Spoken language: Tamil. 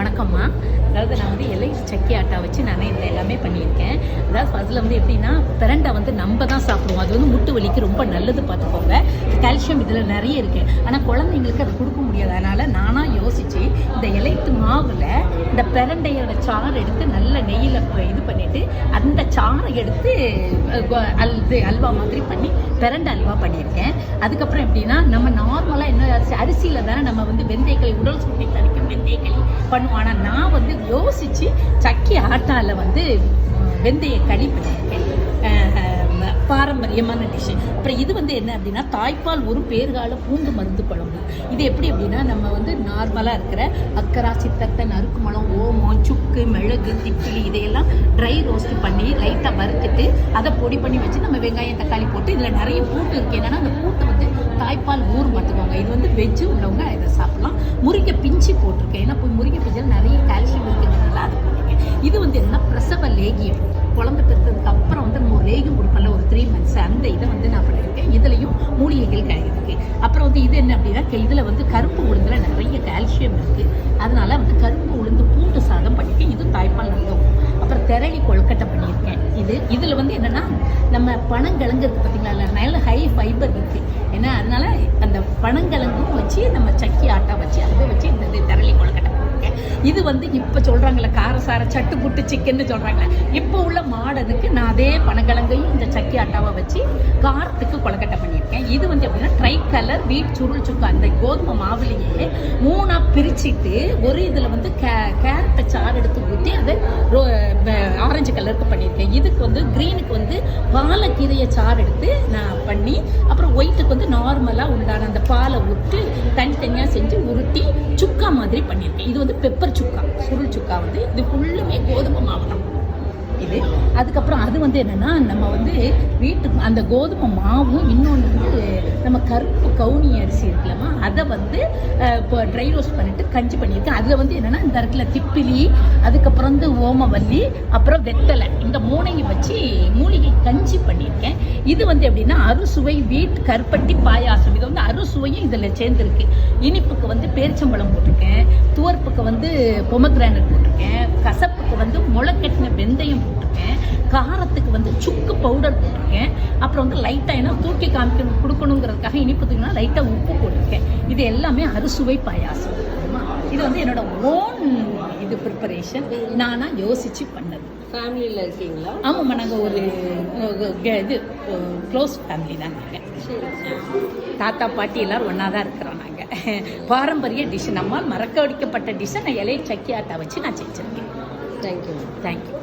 வணக்கம்மா. அதாவது நான் வந்து இலை சக்கி ஆட்டா வச்சு நானே இந்த எல்லாமே பண்ணியிருக்கேன். அதாவது அதில் வந்து எப்படின்னா பிரண்டை வந்து நம்ம தான் சாப்பிடுவோம். அது வந்து முட்டு வலிக்கு ரொம்ப நல்லது பார்த்துக்கோங்க. கால்சியம் இதில் நிறைய இருக்குது ஆனால் குழந்தைங்களுக்கு அது கொடுக்க முடியாது. அதனால் நானாக யோசித்து இந்த பிரண்டையோட சாறு எடுத்து நல்ல நெய்யில் இது பண்ணிவிட்டு அந்த சாறை எடுத்து அல் இது அல்வா மாதிரி பண்ணி பிரண்டை அல்வா பண்ணியிருக்கேன். அதுக்கப்புறம் எப்படின்னா நம்ம நார்மலாக என்ன அரிசியில் தானே நம்ம வந்து வெந்தயக்களி உடல் சுட்டி தணிக்கும் வெந்தயக்களி பண்ணுவோம். ஆனால் நான் வந்து யோசித்து சக்கி ஆட்டாவில் வந்து வெந்தய களி பண்ணியிருக்கேன். பாரம்பரியமான டிஷ்ஷு அப்புறம் இது வந்து என்ன அப்படின்னா தாய்ப்பால் ஒரு பேர்கால பூண்டு மருந்து குழம்பு. இது எப்படி அப்படின்னா நம்ம வந்து நார்மலாக இருக்கிற அக்கரா சித்தத்தை நறுக்குமளம் ஓமம் சுக்கு மிளகு திப்பிலி இதையெல்லாம் ட்ரை ரோஸ்ட் பண்ணி லைட்டாக வறுத்துட்டு அதை பொடி பண்ணி வச்சு நம்ம வெங்காயம் தக்காளி போட்டு இதில் நிறைய பூட்டு இருக்குது என்னன்னா அந்த பூட்டை வந்து தாய்ப்பால் ஊர் பார்த்துக்கோங்க இது வந்து வெஜ்ஜு உள்ளவங்க இதை சாப்பிடலாம். முருங்கை பிஞ்சு போட்டிருக்கேன். ஏன்னா போய் முருங்கை பிஞ்சில் நிறைய கால்சியம் இருக்கிறதுனால அதை போட்டிருக்கேன். இது வந்து என்னன்னா பிரசவ லேகியம். குழந்தை பிறந்ததுக்கு அப்புறம் வந்து நம்ம ஒரு லேகியம் கொடுப்பல ஒரு த்ரீ மந்த்ஸ் அந்த இதை வந்து நான் பண்ணியிருக்கேன். இதுலேயும் மூலிகைகள் கிடையாது அப்புறம் வந்து இது என்ன அப்படின்னா இதில் வந்து கருப்பு கால்சியம் இருக்குது அதனால வந்து கரும்பு உளுந்து பூண்டு சாதம் பண்ணியிருக்கேன் இது தாய்ப்பால் நல்ல அப்புறம் திரளி கொழுக்கட்டை பண்ணியிருக்கேன். இது இதில் வந்து என்னென்னா நம்ம பணம் இருக்குது பார்த்தீங்களா நல்ல ஹை ஃபைபர் இது வந்து இப்போ சொல்கிறாங்களே காரசார சட்டு புட்டு சிக்கன்னு சொல்கிறாங்களே இப்போ உள்ள மாடனுக்கு நான் அதே பனங்கிழங்கையும் இந்த சக்கி ஆட்டாவை வச்சு காரத்துக்கு கொலக்கட்டை பண்ணியிருக்கேன். இது வந்து எப்படின்னா ட்ரை கலர் வீட் சுருள் சுக்கு அந்த கோதுமை மாவுலேயே மூணாக பிரிச்சுட்டு ஒரு இதில் வந்து கே கேரட்டை சாறு எடுத்து ஊற்றி அதை ரோ ஆரஞ்சு கலருக்கு பண்ணியிருக்கேன். இதுக்கு வந்து க்ரீனுக்கு வந்து பாலக்கீரையை சாறு எடுத்து நான் பண்ணி அப்புறம் ஒயிட்டுக்கு வந்து நார்மலாக உண்டான அந்த பாலை விட்டு தனித்தனியாக செஞ்சு உருட்டி சுக்கா மாதிரி பண்ணியிருக்கேன். இது வந்து பெப்பர் சுக்கா சுருள் சுக்கா வந்து இது ஃபுல்லுமே கோதுமை மாவு தான். இது. அதுக்கப்புறம் அது வந்து என்னன்னா நம்ம வந்து வீட்டுக்கு அந்த கோதுமை மாவும் இன்னொன்று வந்து நம்ம கருப்பு கவுனி அரிசி இருக்கலாமா அதை வந்து இப்போ ட்ரை ரோஸ்ட் பண்ணிட்டு கஞ்சி பண்ணியிருக்கேன் அதில் வந்து என்னென்னா இந்த இடத்துல திப்பிலி அதுக்கப்புறம் வந்து ஓமவல்லி அப்புறம் வெத்தலை இந்த மூணையும் வச்சு மூலிகை கஞ்சி பண்ணியிருக்கேன். இது வந்து எப்படின்னா அறுசுவை வீட்டு கருப்பட்டி பாயாசம். இது வந்து அறுசுவையும் இதில் சேர்ந்துருக்கு. இனிப்புக்கு வந்து பேரிச்சம்பழம் போட்டிருக்கேன். துவர்ப்புக்கு வந்து பொமக்ரானட் போட்டிருக்கேன். கசப்புக்கு வந்து முளைக்கட்டின வெந்தயம் போட்டிருக்கேன். காரத்துக்கு வந்து சுக்கு பவுடர் போட்டிருக்கேன். அப்புறம் வந்து லைட்டாக என்ன தூக்கி காமிக்கணும் கொடுக்கணுங்கிறதுக்காக இனிப்புக்குன்னா லைட்டாக உப்பு போட்டிருக்கேன். இது எல்லாமே அறுசுவை பாயாசம்? இது வந்து என்னோட ஓன் இது ப்ரிப்பரேஷன் நானாக யோசித்து பண்ணது. ஃபேமிலியில் இருக்கீங்களா? ஆமாம்மா நாங்கள் ஒரு இது க்ளோஸ் ஃபேமிலி தான் நாங்கள் சரி தாத்தா பாட்டி எல்லாரும் ஒன்றா தான் இருக்கிறோம் நாங்கள் பாரம்பரிய டிஷ் நம்மால் மறக்க அடிக்கப்பட்ட டிஷ்ஷை நான் இலைய சக்கி ஆட்டா வச்சு நான் செஞ்சுருக்கேன். Thank you thank you